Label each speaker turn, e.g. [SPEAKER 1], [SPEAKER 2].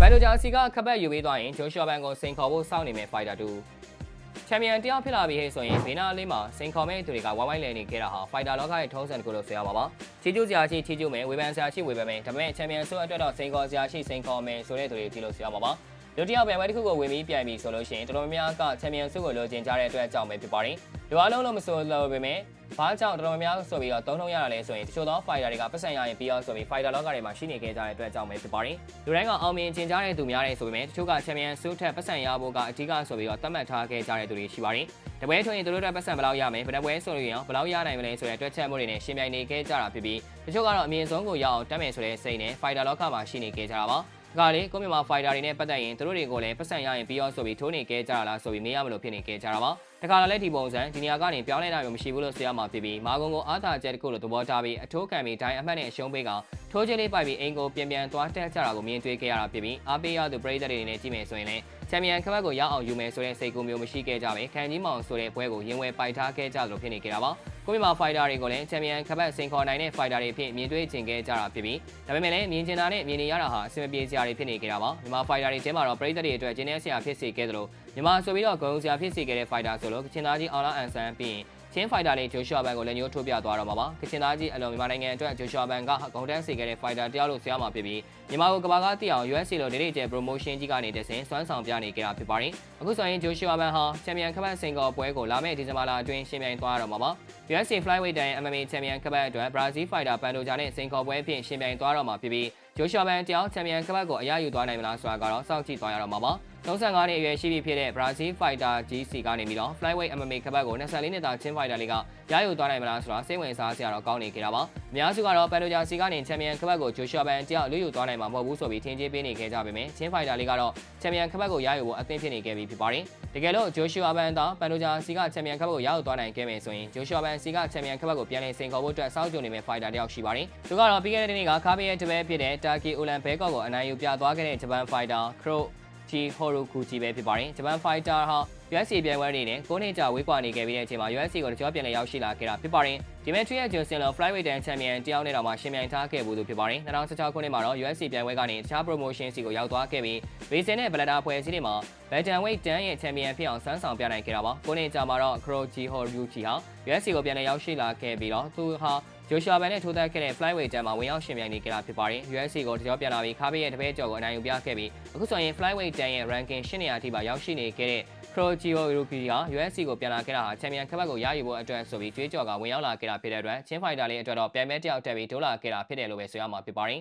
[SPEAKER 1] ဘန်ဒိုဂျာစီကခပတ်ယူပေးသွားရင်ဂျိုရှော့ဘန်ကိုစိန်ခေါ်ဖို့စောင့်နေမယ်ဖိုက်တာတူချန်ပီယံတယောက်ဖြစ်လာပြီဟဲ့ဆိုရင်ဘေးနာလေးမှာစိန်ခေါ်မဲ့သူတွေကဝိုင်းဝိုင်းလည်နေခဲ့တာဟာဖိုက်တာလောကရဲ့ထုံးစံတစ်ခုလို့ဆိုရပါပါချီကျူးစရာရှိချီကျူးမယ်ဝေဖန်စရာရှိဝေဖန်မယ်ဒါပေမဲ့ချန်ပီယံဆိုအတွက်တော့စိန်ခေါ်စရာရှိစိန်ခေါ်မယ်ဆိုတဲ့သူတွေကြည့်လို့ဆိုရပါပါ လူတစ်ယောက်ပဲဝဲတစ်ခုကိုဝင်ပြီးပြန်ပြီဆိုလို့ရှိရင်တော်တော်များများကချန်ပီယံဆုကိုလိုချင်ကြတဲ့အတွက်အကြောင်းပဲဖြစ်ပါတယ်လူအားလုံးလို့မဆိုလို့ပဲမယ်ဘာကြောင့်တော်တော်များများဆိုပြီးတော့သုံးထုံးရတာလဲဆိုရင်တချို့သော fighter တွေကပတ်စံရရင်ပြီးတော့ဆိုပြီး fighter လောကတွေမှာရှိနေခဲ့ကြတဲ့အတွက်အကြောင်းပဲဖြစ်ပါတယ်လူတိုင်းကအောင်မြင်ကျင်ကြတဲ့သူများတယ်ဆိုပေမဲ့တချို့ကချန်ပီယံဆုထက်ပတ်စံရဖို့ကအဓိကဆိုပြီးတော့သတ်မှတ်ထားခဲ့ကြတဲ့သူတွေရှိပါတယ်တပွဲထွင်သူတို့အတွက်ပတ်စံဘယ်လောက်ရမယ်ဘယ်နှပွဲဆိုလို့ရင်ဘယ်လောက်ရနိုင်မလဲဆိုတဲ့အတွက်ချက်မှုတွေနဲ့ရှင်းပြိုင်နေခဲ့ကြတာဖြစ်ပြီးတချို့ကတော့အမြင့်ဆုံးကိုရအောင်တက်မယ်ဆိုတဲ့စိတ်နဲ့ fighter လောကမှာရှိနေခဲ့ကြတာပါဒါ ကလေကိုမြန်မာ fighter တွေနဲ့ပတ်သက်ရင်သူတို့တွေကိုလည်းပတ်စံရရင်ပြီးတော့ဆိုပြီးထိုးနေခဲ့ကြတာလားဆိုပြီးမေးရမလို့ဖြစ်နေခဲ့ကြတာပါတခါလည်းဒီပုံစံဒီနေရာကနေပြောင်းလဲတာမျိုးမရှိဘူးလို့ဆိုရမှာဖြစ်ပြီးမာဂုံကိုအားသာချက်တစ်ခုလို့သဘောထားပြီးအထိုးခံပြီးဒိုင်းအမှတ်နဲ့အရှုံးပေးကထိုးချင်းလေးပိုက်ပြီးအင်ကိုပြန်ပြန်သွားတက်ကြတာကိုမြင်တွေ့ခဲ့ရတာဖြစ်ပြီးအားပေးရသူပရိသတ်တွေနဲ့ကြည့်မယ်ဆိုရင်လည်း ချန်ပီယံခပတ်ကိုရအောင်ယူမယ်ဆိုတဲ့စိတ်ကူးမျိုးမရှိခဲ့ကြပဲခံကြီးမောင်ဆိုတဲ့ပွဲကိုရင်ဝယ်ပိုက်ထားခဲ့ကြလို့ဖြစ်နေခဲ့တာပါကိုမြန်မာ fighter တွေကိုလည်းချန်ပီယံခပတ်စင်ခေါ်နိုင်တဲ့ fighter တွေဖြစ်မြင်တွေ့ကျင်ခဲ့ကြတာဖြစ်ပြီးဒါပေမဲ့လည်းမြင်ကျင်တာနဲ့မြင်နေရတာဟာအဆင်မပြေစရာတွေဖြစ်နေခဲ့တာပါမြန်မာ fighter တွေထဲမှာတော့ပရိသတ်တွေအတွက်ကျင်းနေစရာဖြစ်စေခဲ့သလိုမြန်မာဆိုပြီးတော့ဂုဏ်စရာဖြစ်စေခဲ့တဲ့ fighter ဆိုလို့ကချင်သားကြီးအောင်လာအန်ဆန်ပြီးရင် ချင်းဖိုက်တာလေးဂျိုရှွာဘန်ကိုလည်းညှိုးထိုးပြသွားတော့မှာပါကချင်သားကြီးအလုံးမြန်မာနိုင်ငံအတွက်ဂျိုရှွာဘန်ကဂုံတန်းစေခဲ့တဲ့ဖိုက်တာတယောက်လို့ဆရာမှာဖြစ်ပြီးမြန်မာကိုကဘာကတည်အောင် USA လို့ဒီနေ့ကျ promotion ကြီးကနေတဆင်စွမ်းဆောင်ပြနေကြတာဖြစ်ပါတယ်အခုဆိုရင်ဂျိုရှွာဘန်ဟာချန်ပီယံခပတ်စင်ကောပွဲကိုလာမယ့်ဒီဇင်ဘာလအတွင်းရှင်ပြိုင်သွားတော့မှာပါ USA flyweight တန် MMA ချန်ပီယံခပတ်အတွက် Brazil fighter ပန်ဒိုဂျာနဲ့စင်ကောပွဲဖြင့်ရှင်ပြိုင်သွားတော့မှာဖြစ်ပြီးဂျိုရှွာဘန်တယောက်ချန်ပီယံခပတ်ကိုအရယူသွားနိုင်မလားဆိုတာကတော့စောင့်ကြည့်သွားရတော့မှာပါ 35နှစ်အရွယ်ရှိပြီဖြစ်တဲ့ Brazil fighter GC ကနေပြီးတော့ flyweight MMA ခပတ်ကို24နှစ်သားချင်း fighter လေးကရယူသွားနိုင်မလားဆိုတာစိတ်ဝင်စားစရာတော့ကောင်းနေကြတာပါအများစုကတော့ပန်ဒိုဂျာစီကနေချန်ပီယံခပတ်ကိုဂျိုရှွာဘန်တယောက်လူယူသွားနိုင်မှာမဟုတ်ဘူးဆိုပြီးထင်ကြီးပေးနေခဲ့ကြပေမယ့်ချင်း fighter လေးကတော့ချန်ပီယံခပတ်ကိုရယူဖို့အသင့်ဖြစ်နေခဲ့ပြီဖြစ်ပါတယ်တကယ်လို့ဂျိုရှွာဘန်သာပန်ဒိုဂျာစီကချန်ပီယံခပတ်ကိုရယူသွားနိုင်ခဲ့မယ်ဆိုရင်ဂျိုရှွာဘန်စီကချန်ပီယံခပတ်ကိုပြန်လည်စင်ခေါ်ဖို့အတွက်စောင့်ကြိုနေမယ့် fighter တယောက်ရှိပါတယ်သူကတော့ပြီးခဲ့တဲ့နေ့ကကားဘေးရဲ့တပည့်ဖြစ်တဲ့တာကီအိုလန်ဘဲကော့ကိုအနိုင်ယူပြသွားခဲ့တဲ့ဂျပန် fighter Kro ဂျီဟိုရိုကူဂျီပဲဖြစ်ပါတယ်ဂျပန် fighter ဟာ UFC ပြိုင်ပွဲတွေနဲ့9နှစ်ကြာဝေးကွာနေခဲ့ပြီးတဲ့အချိန်မှာ UFC ကိုတကြောပြန်လည်ရောက်ရှိလာခဲ့တာဖြစ်ပါတယ်ဒီမဲ့ထရီရဲ့ဂျွန်ဆင်လော flyweight တန်ချန်ပီယံတယောက်နဲ့တော့မှရှင်ပြိုင်ထားခဲ့ဘူးသူဖြစ်ပါတယ်2016ခုနှစ်မှာတော့ UFC ပြိုင်ပွဲကနေတခြား promotion စီကိုရောက်သွားခဲ့ပြီး Base နဲ့ Blada ဖွဲ့စည်းတွေမှာ Bantam weight တန်းရဲ့ချန်ပီယံဖြစ်အောင်စမ်းဆောင်ပြနိုင်ခဲ့တာပါ9နှစ်ကြာမှာတော့ Kroji Horyuchi ဟာ UFC ကိုပြန်လည်ရောက်ရှိလာခဲ့ပြီးတော့သူဟာ ဂျိုရှာဘန်နဲ့ထိုးသက်ခဲ့တဲ့ flyweight တန်းမှာဝင်ရောက်ရှင်ပြိုင်နေကြတာဖြစ်ပါတယ် UFC ကိုတကြောပြန်လာပြီးခါဘေးရဲ့တပည့်ကျော်ကိုအနိုင်ယူပြခဲ့ပြီးအခုဆိုရင် flyweight တန်းရဲ့ ranking 8နေရာထိပါရောက်ရှိနေခဲ့တဲ့ Crojio Ruki ဟာ UFC ကိုပြန်လာခဲ့တာဟာချန်ပီယံခပတ်ကိုရယူဖို့အတွက်ဆိုပြီးကြွေးကြော်ကဝင်ရောက်လာခဲ့တာဖြစ်တဲ့အတွက်ချင်းဖိုက်တာလေးအတွက်တော့ပြိုင်ပွဲတစ်ယောက်တက်ပြီးဒိုးလာခဲ့တာဖြစ်တယ်လို့ပဲဆိုရမှာဖြစ်ပါတယ်